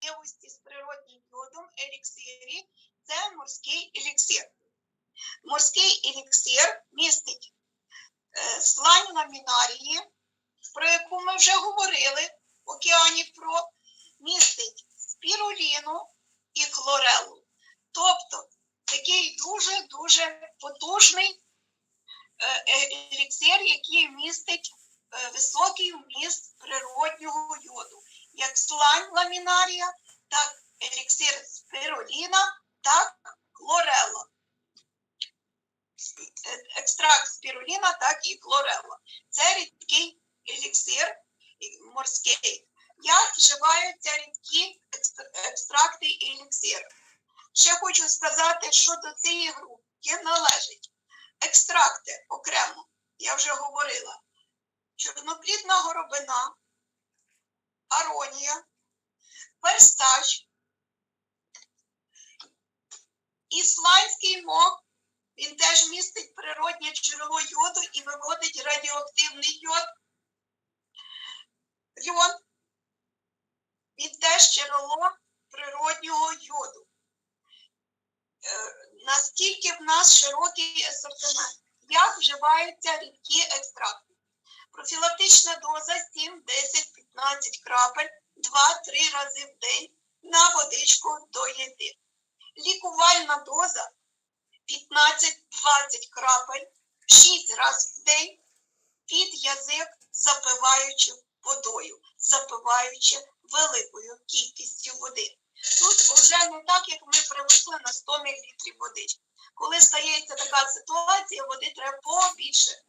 властивості з природнім йодом еліксирі це морський еліксир. Морський еліксир містить е, слань ламінарії, про яку ми вже говорили в океані про, містить спіруліну і хлорелу. Тобто такий дуже-дуже потужний е, е, еліксир, який містить високий вміст природнього йоду, як слань ламінарія, так еліксир спіруліна, так хлорелла. Екстракт спіруліна, так і хлорелла. Це рідкий еліксир морський. Як вживаються рідкі екстракти і еліксири? Ще хочу сказати, що до цієї групи належать екстракти окремо, я вже говорила. Чорноплідна горобина, аронія, перстач, ісландський мох, він теж містить природнє джерело йоду і виводить радіоактивний йод. Льон, він теж джерело природнього йоду. Е, Наскільки в нас широкий асортимент? Як вживаються рідкі екстракти? Профілактична доза 7, 10, 15 крапель 2-3 рази в день на водичку до їди. Лікувальна доза 15-20 крапель 6 разів в день під язик, запиваючи водою, запиваючи великою кількістю води. Тут вже не так, як ми привикли на 100 мл водички. Коли стається така ситуація, води треба побільше.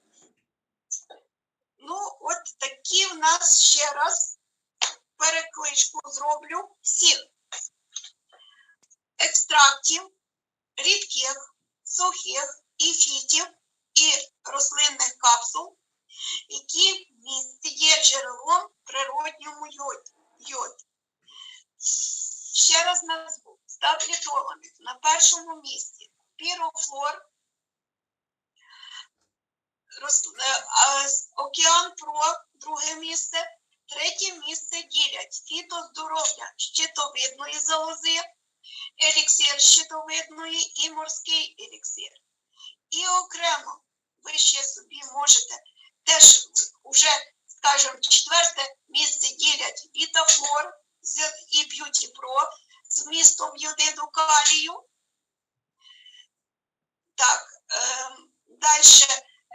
Нас ще раз перекличку зроблю. Всіх екстрактів, рідких, сухих і фітів і рослинних капсул, які в місті є джерелом природньому йод- Ще раз назву. З таблетованих на першому місці пірофлор, місце, третє місце ділять фітоздоров'я щитовидної залози, еліксир щитовидної і морський еліксир. І окремо ви ще собі можете теж вже, скажімо, четверте місце ділять вітафлор і б'юті про з вмістом йодиду калію. Так, ем, далі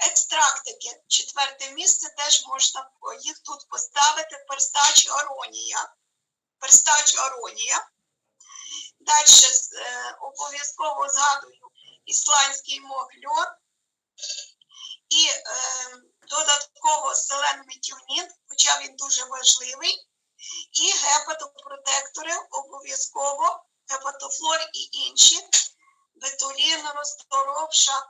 екстрактики. Четверте місце теж можна їх тут поставити. Перстач аронія. Перстач аронія. Далі е, обов'язково згадую ісландський мох льон. І е, додатково селен метіонін, хоча він дуже важливий. І гепатопротектори обов'язково, гепатофлор і інші. Бетулін, розторопша, е,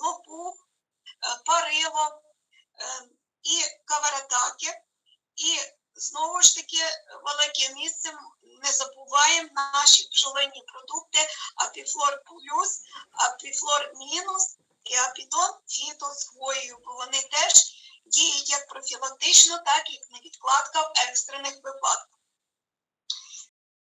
лопух, е, парило е, і каваратаки. І знову ж таки велике місце не забуваємо наші пчелині продукти апіфлор плюс, апіфлор мінус і апідон фіто з бо вони теж діють як профілактично, так і невідкладка в екстрених випадках.